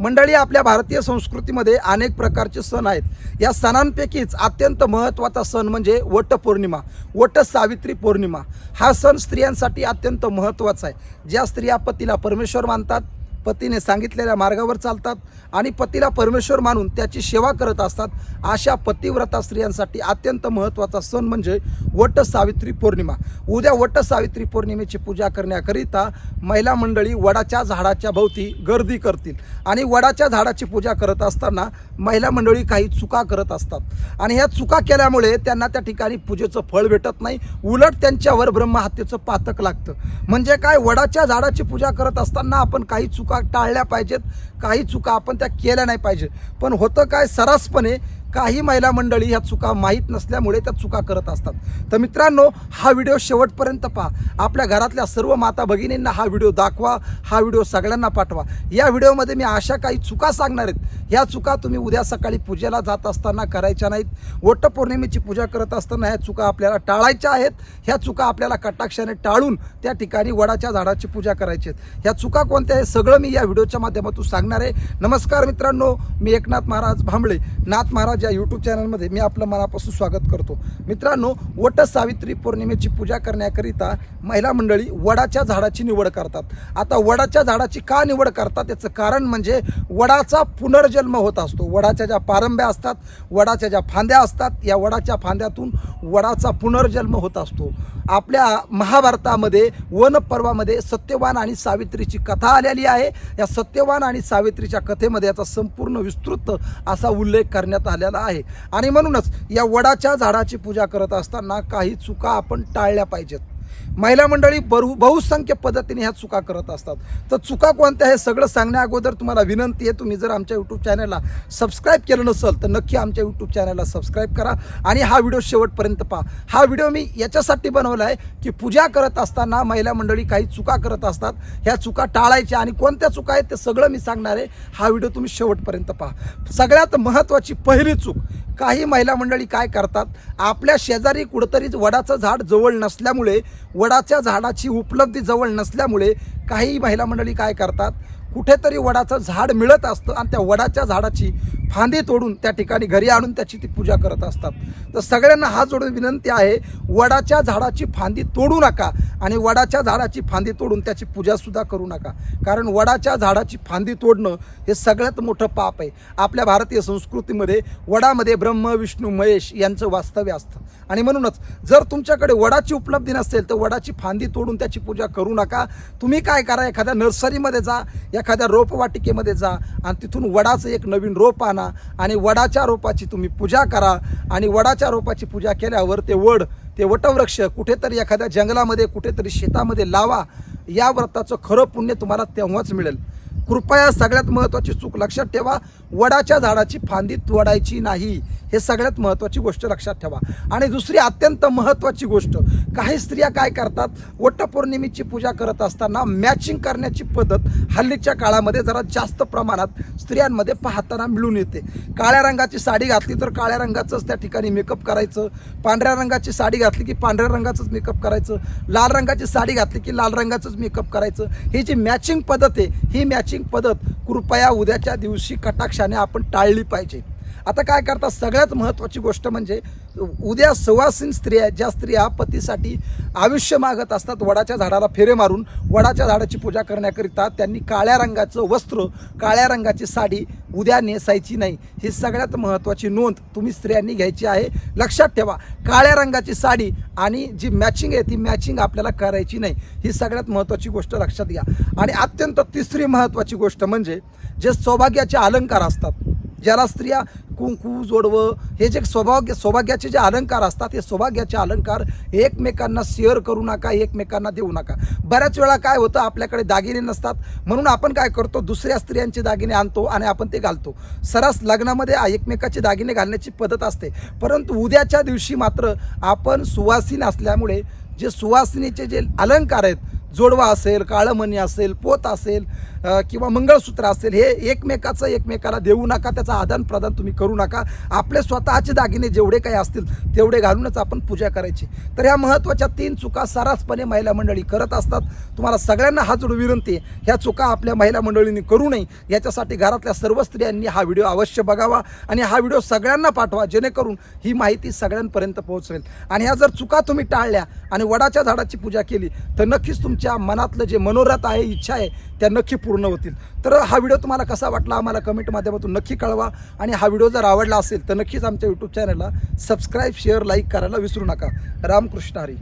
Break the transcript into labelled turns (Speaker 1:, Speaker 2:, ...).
Speaker 1: मंडळी आपल्या भारतीय संस्कृतीमध्ये अनेक प्रकारचे सण आहेत. या सणांपैकीच अत्यंत महत्त्वाचा सण म्हणजे वटपौर्णिमा वट सावित्री पौर्णिमा. हा सण स्त्रियांसाठी अत्यंत महत्त्वाचा आहे. ज्या स्त्रिया पतीला परमेश्वर मानतात पतीने सांगितलेल्या मार्गावर चालतात आणि पतीला परमेश्वर मानून त्याची सेवा करत असतात अशा पतिव्रता स्त्रियांसाठी अत्यंत महत्त्वाचा सण म्हणजे वट सावित्री पौर्णिमा. उद्या वट सावित्री पौर्णिमेची पूजा करण्याकरिता महिला मंडळी वडाच्या झाडाच्या भोवती गर्दी करतील आणि वडाच्या झाडाची पूजा करत असताना महिला मंडळी काही चुका करत असतात. आणि ह्या चुका केल्यामुळे त्यांना त्या ठिकाणी पूजेचं फळ भेटत नाही. उलट त्यांच्यावर ब्रह्महत्येचं पातक लागतं. म्हणजे काय? वडाच्या झाडाची पूजा करत असताना आपण काही चुका टाळल्या पाहिजेत. काही चुका आपण त्या केल्या नाही पाहिजे पण होतं काय? सरासपणे काही महिला मंडळी ह्या चुका माहीत नसल्यामुळे त्या चुका करत असतात. तर मित्रांनो हा व्हिडिओ शेवटपर्यंत पहा. आपल्या घरातल्या सर्व माता भगिनींना हा व्हिडिओ दाखवा हा व्हिडिओ सगळ्यांना पाठवा. या व्हिडिओमध्ये मी अशा काही चुका सांगणार आहेत. ह्या चुका तुम्ही उद्या सकाळी पूजेला जात असताना करायच्या नाहीत. वटपौर्णिमेची पूजा करत असताना ह्या चुका आपल्याला टाळायच्या आहेत. ह्या चुका आपल्याला कटाक्षाने टाळून त्या ठिकाणी वडाच्या झाडाची पूजा करायची आहेत. ह्या चुका कोणत्या आहे सगळं मी या व्हिडिओच्या माध्यमातून सांगणार आहे. नमस्कार मित्रांनो मी एकनाथ महाराज भांबळे. नाथ महाराज या यूट्यूब चॅनलमध्ये मी आपलं मनापासून स्वागत करतो. मित्रांनो वट सावित्री पौर्णिमेची पूजा करण्याकरिता महिला मंडळी वडाच्या झाडाची निवड करतात. आता वडाच्या झाडाची का निवड करतात याचं कारण म्हणजे वडाचा पुनर्जन्म होत असतो. वडाच्या ज्या पारंब्या असतात वडाच्या ज्या फांद्या असतात या वडाच्या फांद्यातून वडाचा पुनर्जन्म होत असतो. आपल्या महाभारतामध्ये वन पर्वामध्ये सत्यवान आणि सावित्रीची कथा आलेली आहे. या सत्यवान आणि सावित्रीच्या कथेमध्ये याचा संपूर्ण विस्तृत असा उल्लेख करण्यात आला आलेला आहे. आणि म्हणूनच या वडाच्या झाडाची पूजा करत असताना काही चुका आपण टाळल्या पाहिजेत. महिला मंडळी बहु बहुसंख्य पद्धतीने ह्या चुका करत असतात. तर चुका कोणत्या हे सगळं सांगण्या अगोदर तुम्हाला विनंती आहे. तुम्ही जर आमच्या यूट्यूब चॅनलला सबस्क्राईब केलं नसेल तर नक्की आमच्या यूट्यूब चॅनलला सबस्क्राईब करा आणि हा व्हिडिओ शेवटपर्यंत पहा. हा व्हिडिओ मी याच्यासाठी बनवला आहे की पूजा करत असताना महिला मंडळी काही चुका करत असतात. ह्या चुका टाळायच्या आणि कोणत्या चुका आहेत ते सगळं मी सांगणार आहे. हा व्हिडिओ तुम्ही शेवटपर्यंत पहा. सगळ्यात महत्त्वाची पहिली चूक काही महिला मंडळी काय करतात? आपल्या शेजारी कुठंतरी वडाचं झाड जवळ नसल्यामुळे वडाच्या झाडाची उपलब्धी जवळ नसल्यामुळे काही महिला मंडळी काय करतात? कुठेतरी वडाचं झाड मिळत असतं आणि त्या वडाच्या झाडाची फांदी तोडून त्या ठिकाणी घरी आणून त्याची ती पूजा करत असतात. तर सगळ्यांना हात जोडून विनंती आहे वडाच्या झाडाची फांदी तोडू नका आणि वडाच्या झाडाची फांदी तोडून त्याची पूजासुद्धा करू नका. कारण वडाच्या झाडाची फांदी तोडणं हे सगळ्यात मोठं पाप आहे. आपल्या भारतीय संस्कृतीमध्ये वडामध्ये ब्रह्म विष्णू महेश यांचं वास्तव्य असतं. आणि म्हणूनच जर तुमच्याकडे वडाची उपलब्धी नसेल तर वडाची फांदी तोडून त्याची पूजा करू नका. तुम्ही काय करा एखाद्या नर्सरीमध्ये जा एखाद्या रोपवाटिकेमध्ये जा आणि तिथून वडाचं एक नवीन रोप आणा. आणि वडाच्या रोपाची तुम्ही पूजा करा आणि वडाच्या रोपाची पूजा केल्यावर ते वड ते वटवृक्ष कुठेतरी एखाद्या जंगलामध्ये कुठेतरी शेतामध्ये लावा. या व्रताचं खरं पुण्य तुम्हाला तेव्हाच मिळेल. कृपया सगळ्यात महत्त्वाची चूक लक्षात ठेवा. वडाच्या झाडाची फांदी तोडायची नाही. हे सगळ्यात महत्त्वाची गोष्ट लक्षात ठेवा. आणि दुसरी अत्यंत महत्त्वाची गोष्ट काही स्त्रिया काय करतात? वटपौर्णिमेची पूजा करत असताना मॅचिंग करण्याची पद्धत हल्लीच्या काळामध्ये जरा जास्त प्रमाणात स्त्रियांमध्ये पाहताना मिळून येते. काळ्या रंगाची साडी घातली तर काळ्या रंगाचंच त्या ठिकाणी मेकअप करायचं. पांढऱ्या रंगाची साडी घातली की पांढऱ्या रंगाचंच मेकअप करायचं. लाल रंगाची साडी घातली की लाल रंगाचंच मेकअप करायचं. ही जी मॅचिंग पद्धत आहे ही मॅचिंग पद्धत कृपया उद्याच्या दिवशी कटाक्षाने आपण टाळली पाहिजे. आता काय करतात सगळ्यात महत्त्वाची गोष्ट म्हणजे उद्या सुवासीन स्त्रिया ज्या स्त्रिया पतीसाठी आयुष्य मागत असतात वडाच्या झाडाला फेरे मारून वडाच्या झाडाची पूजा करण्याकरिता त्यांनी काळ्या रंगाचं वस्त्र काळ्या रंगाची साडी उद्या नेसायची नाही. ही सगळ्यात महत्त्वाची नोंद तुम्ही स्त्रियांनी घ्यायची आहे. लक्षात ठेवा काळ्या रंगाची साडी आणि जी मॅचिंग आहे ती मॅचिंग आपल्याला करायची नाही. ही सगळ्यात महत्त्वाची गोष्ट लक्षात घ्या. आणि अत्यंत तिसरी महत्त्वाची गोष्ट म्हणजे जे सौभाग्याचे अलंकार असतात ज्याला स्त्रिया कुंकू जोडवं हे जे सौभाग्य सौभाग्याचे जे अलंकार असतात हे सौभाग्याचे अलंकार एकमेकांना शेअर करू नका एकमेकांना देऊ नका. बऱ्याच वेळा काय होतं आपल्याकडे दागिने नसतात. म्हणून आपण काय करतो दुसऱ्या स्त्रियांचे दागिने आणतो आणि आपण ते घालतो. सरस लग्नामध्ये एकमेकाचे दागिने घालण्याची पद्धत असते. परंतु उद्याच्या दिवशी मात्र आपण सुवासीन असल्यामुळे जे सुवासिनीचे जे अलंकार आहेत जोडवा असेल काळमणी असेल पोत असेल किंवा मंगळसूत्र असेल हे एकमेकाचं एकमेकाला देऊ नका त्याचं आदान प्रदान तुम्ही करू नका. आपले स्वतःचे दागिने जेवढे काही असतील तेवढे घालूनच आपण पूजा करायची. तर ह्या महत्त्वाच्या तीन चुका सर्रासपणे महिला मंडळी करत असतात. तुम्हाला सगळ्यांना हा जोड विनंती आहे. ह्या चुका आपल्या महिला मंडळींनी करू नये. याच्यासाठी घरातल्या सर्व स्त्रियांनी हा व्हिडिओ अवश्य बघावा आणि हा व्हिडिओ सगळ्यांना पाठवा जेणेकरून ही माहिती सगळ्यांपर्यंत पोहोचवेल. आणि ह्या जर चुका तुम्ही टाळल्या आणि वडाच्या झाडाची पूजा केली तर नक्कीच तुमच्या मनातलं जे मनोरथ आहे इच्छा आहे त्या नक्की पूर्ण होतील. तर हा व्हिडिओ तुम्हाला कसा वाटला आम्हाला कमेंट माध्यमातून नक्की कळवा आणि हा व्हिडिओ जर आवडला असेल तर नक्कीच आमच्या यूट्यूब चॅनलला सबस्क्राईब शेअर लाईक करायला विसरू नका. रामकृष्ण हरी.